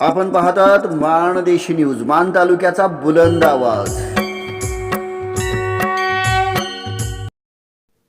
आपण पाहतात माणदेशी न्यूज मान तालुक्याचा बुलंद आवाज.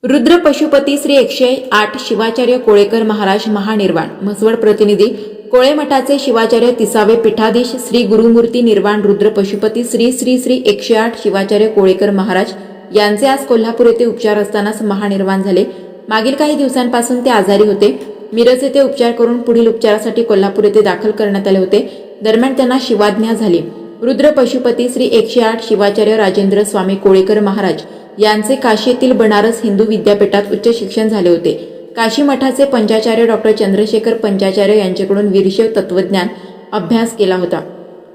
रुद्र पशुपती श्री एकशे आठ शिवाचार्य कोळेकर महाराज महानिर्वाण म्हसवड प्रतिनिधी कोळे मठाचे शिवाचार्य तिसावे पीठाधीश श्री गुरुमूर्ती निर्वाण रुद्र पशुपती श्री श्री श्री एकशे आठ शिवाचार्य कोळेकर महाराज यांचे आज कोल्हापूर येथे उपचार असतानाच महानिर्वाण झाले. मागील काही दिवसांपासून ते आजारी होते. मिरज येथे उपचार करून पुढील उपचारासाठी कोल्हापूर येथे दाखल करण्यात आले होते. दरम्यान त्यांना शिवाज्ञा झाली. रुद्र पशुपती श्री एकशे आठ शिवाचार्य राजेंद्र स्वामी कोळेकर महाराज यांचे काशी येथील बनारस हिंदू विद्यापीठात उच्च शिक्षण झाले होते. काशी मठाचे पंचाचार्य डॉक्टर चंद्रशेखर पंचाचार्य यांच्याकडून वीरशैव तत्वज्ञान अभ्यास केला होता.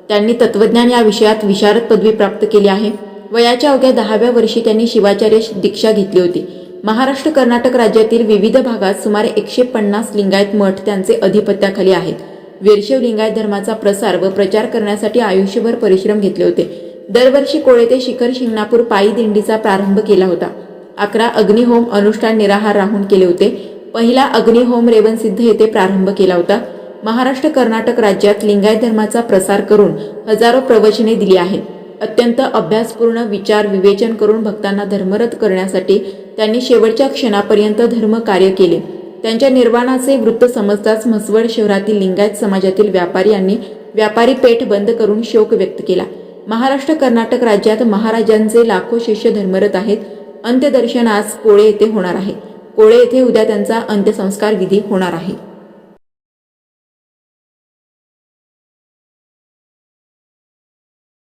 त्यांनी तत्वज्ञान या विषयात विशारद पदवी प्राप्त केली आहे. वयाच्या अवघ्या दहाव्या वर्षी त्यांनी शिवाचार्य दीक्षा घेतली होती. महाराष्ट्र कर्नाटक राज्यातील विविध भागात सुमारे एकशे पन्नास लिंगायत मठ त्यांचे अधिपत्याखाली आहेत. वीरशैव लिंगायत धर्माचा प्रसार व प्रचार करण्यासाठी आयुष्यभर परिश्रम घेतले होते. दरवर्षी कोळे ते शिखर शिंगणापूर पायी दिंडीचा प्रारंभ केला होता. अकरा अग्निहोम अनुष्ठान निराहार राहून केले होते. पहिला अग्निहोम रेवनसिद्ध येथे प्रारंभ केला होता. महाराष्ट्र कर्नाटक राज्यात लिंगायत धर्माचा प्रसार करून हजारो प्रवचने दिली आहेत. अत्यंत अभ्यासपूर्ण विचार विवेचन करून भक्तांना धर्मरत करण्यासाठी त्यांनी शेवटच्या क्षणापर्यंत धर्म कार्य केले. त्यांच्या निर्वाणाचे वृत्त समजताच म्हसवड शहरातील लिंगायत समाजातील व्यापारी यांनी व्यापारी पेठ बंद करून शोक व्यक्त केला. महाराष्ट्र कर्नाटक राज्यात महाराजांचे लाखो शिष्य धर्मरत आहेत. अंत्यदर्शन आज कोळे येथे होणार आहे. कोळे येथे उद्या त्यांचा अंत्यसंस्कार विधी होणार आहे.